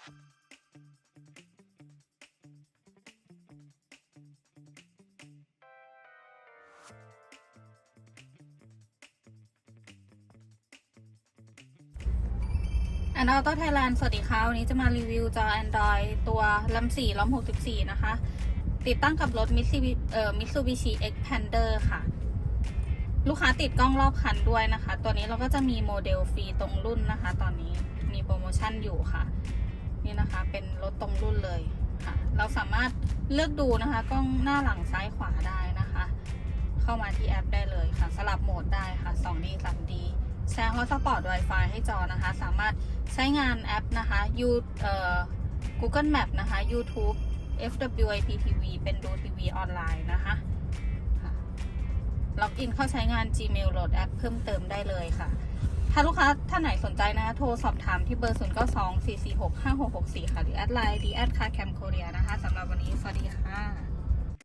แอนออโต้ไทยแลนด์สวัสดีค่ะ วันนี้จะมารีวิวจอ Android ตัวลำสี่ลำหกสิบสี่นะคะ ติดตั้งกับรถมิตซูบิชิเอ็กแพนเดอร์ค่ะ ลูกค้าติดกล้องรอบคันด้วยนะคะ ตัวนี้เราก็จะมีโมเดลฟรีตรงรุ่นนะคะ ตอนนี้มีโปรโมชั่นอยู่ค่ะ นี่นะคะ เป็นรถตรงรุ่นเลยค่ะ เราสามารถเลือกดูนะคะ กล้องหน้าหลังซ้ายขวาได้นะคะ เข้ามาที่แอปได้เลยค่ะ สลับโหมดได้ค่ะ 2D 3D แชร์ Hotspot Wi-Fi ให้จอนะคะ สามารถใช้งานแอปนะคะยูเอ่อ Google Map นะคะ YouTube FWIP TV เป็นดูทีวีออนไลน์นะคะค่ะล็อกอินเข้าใช้งาน Gmail โหลดแอปเพิ่มเติมได้เลยค่ะาลูกค้าท่านไหนสนใจนะคะโทรสอบถามที่เบอร์ 0 9 2 4 4 6 5 6 6 4 ค่ะ หรือแอดไลน์ดีแอดคาแคมโคเรียนะคะสำหรับ